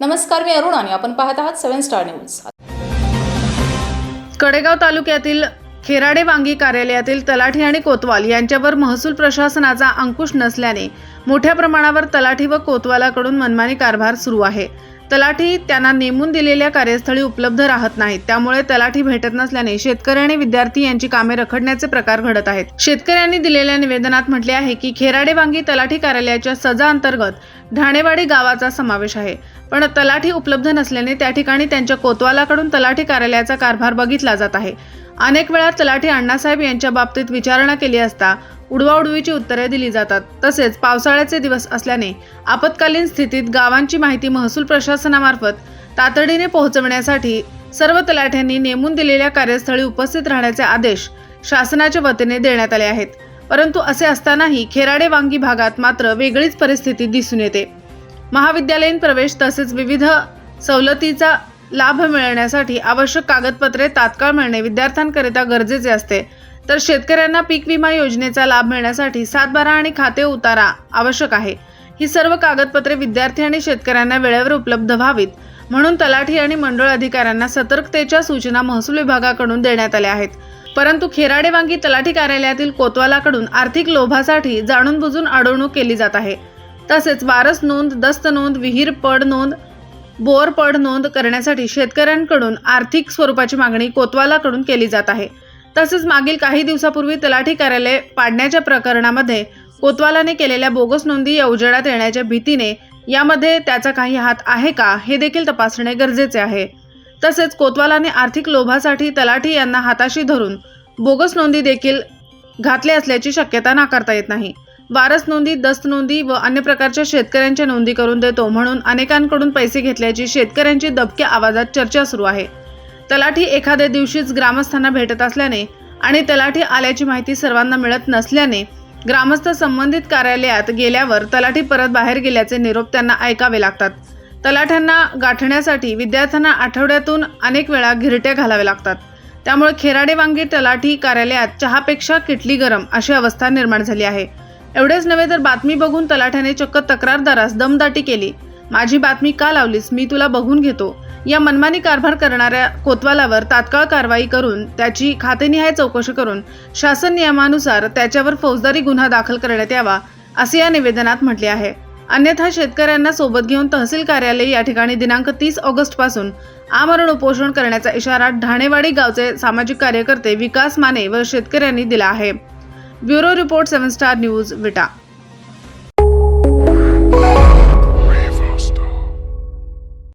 नमस्कार मी अरुण आणि आपण पाहत आहात सेव्हन स्टार न्यूज. कडेगाव तालुक्यातील खेराडे वांगी कार्यालयातील तलाठी आणि कोतवाल यांच्यावर महसूल प्रशासनाचा अंकुश नसल्याने मोठ्या प्रमाणावर तलाठी व कोतवालाकडून मनमानी कारभार सुरू आहे. तलाठी त्यांना नेमून दिलेल्या कार्यस्थळी उपलब्ध राहत नाहीत. त्यामुळे तलाठी भेटत नसल्याने शेतकरी आणि विद्यार्थी यांची कामे रखडण्याचे प्रकार घडत आहेत. शेतकऱ्यांनी दिलेल्या निवेदनात म्हटले आहे की खेराडे वांगी तलाठी कार्यालयाच्या सजा अंतर्गत ढाणेवाडी गावाचा समावेश आहे. पण तलाठी उपलब्ध नसल्याने त्या ठिकाणी त्यांच्या कोतवालाकडून तलाठी कार्यालयाचा कारभार बघितला जात आहे. अनेक वेळा तलाठी अण्णासाहेब यांच्या बाबतीत विचारणा केली असता उडवाउडवीची उत्तरे दिली जातात. तसेच पावसाळ्याचे दिवस असल्याने आपत्कालीन स्थितीत गावांची माहिती महसूल प्रशासनामार्फत तातडीने पोहोचवण्यासाठी सर्व तलाठ्यांनी नेमून दिलेल्या कार्यस्थळी उपस्थित राहण्याचे आदेश शासनाच्या वतीने देण्यात आले आहेत. परंतु असे असतानाही खेराडे वांगी भागात मात्र वेगळीच परिस्थिती दिसून येते. महाविद्यालयीन प्रवेश तसेच विविध सवलतीचा लाभ मिळण्यासाठी आवश्यक कागदपत्रे तात्काळ मिळणे विद्यार्थ्यांकरिता गरजेचे असते. तर शेतकऱ्यांना पीक विमा योजनेचा लाभ मिळण्यासाठी सातबारा आणि खाते उतारा आवश्यक आहे. ही सर्व कागदपत्रे विद्यार्थी आणि शेतकऱ्यांना वेळेवर उपलब्ध व्हावीत. म्हणून तलाठी आणि मंडळ अधिकाऱ्यांना सतर्कतेच्या सूचना महसूल विभागाकडून देण्यात आल्या आहेत. परंतु खेराडे वांगी तलाठी कार्यालयातील कोतवालाकडून आर्थिक लोभासाठी जाणून बुजून अडवणूक केली जात आहे. तसेच वारस नोंद दस्त नोंद विहीर पड नोंद बोर पड नोंद करण्यासाठी शेतकऱ्यांकडून आर्थिक स्वरूपाची मागणी कोतवालाकडून केली जात आहे. तसेच मागील काही दिवसापूर्वी तलाठी कार्यालय पाडण्याच्या प्रकरणामध्ये कोतवालाने केलेल्या बोगस नोंदी या उजेडात येण्याच्या भीतीने यामध्ये त्याचा काही हात आहे का हे देखील तपासणे गरजेचे आहे. तसेच कोतवालाने आर्थिक लोभासाठी तलाठी यांना हाताशी धरून बोगस नोंदी देखील घातले असल्याची शक्यता नाकारता येत नाही. वारस नोंदी दस्त नोंदी व अन्य प्रकारच्या शेतकऱ्यांच्या नोंदी करून देतो म्हणून अनेकांकडून पैसे घेतल्याची शेतकऱ्यांची दबक्या आवाजात चर्चा सुरू आहे. तलाठी एखाद्या दिवशीच ग्रामस्थांना भेटत असल्याने आणि तलाठी आल्याची माहिती सर्वांना मिळत नसल्याने ग्रामस्थ संबंधित कार्यालयात गेल्यावर तलाठी परत बाहेर गेल्याचे निरोप त्यांना ऐकावे लागतात. तलाठ्यांना गाठण्यासाठी विद्यार्थ्यांना आठवड्यातून अनेक वेळा घिरट्या घालाव्या लागतात. त्यामुळे खेराडे वांगी तलाठी कार्यालयात चहापेक्षा किटली गरम अशी अवस्था निर्माण झाली आहे. एवढेच नव्हे तर बातमी बघून तलाठ्याने चक्क तक्रारदारास दमदाटी केली. माझी बातमी का लावलीस? मी तुला बघून घेतो. या मनमानी कारभार करणाऱ्या कोतवालावर तात्काळ कारवाई करून त्याची खातेनिहाय चौकशी करून शासन नियमानुसार त्याच्यावर फौजदारी गुन्हा दाखल करण्यात यावा असे या निवेदनात म्हटले आहे. अन्यथा शेतकऱ्यांना सोबत घेऊन तहसील कार्यालय या ठिकाणी दिनांक तीस ऑगस्टपासून आमरण उपोषण करण्याचा इशारा ढाणेवाडी गावचे सामाजिक कार्यकर्ते विकास माने व शेतकऱ्यांनी दिला आहे. Bureau report seven star news Vita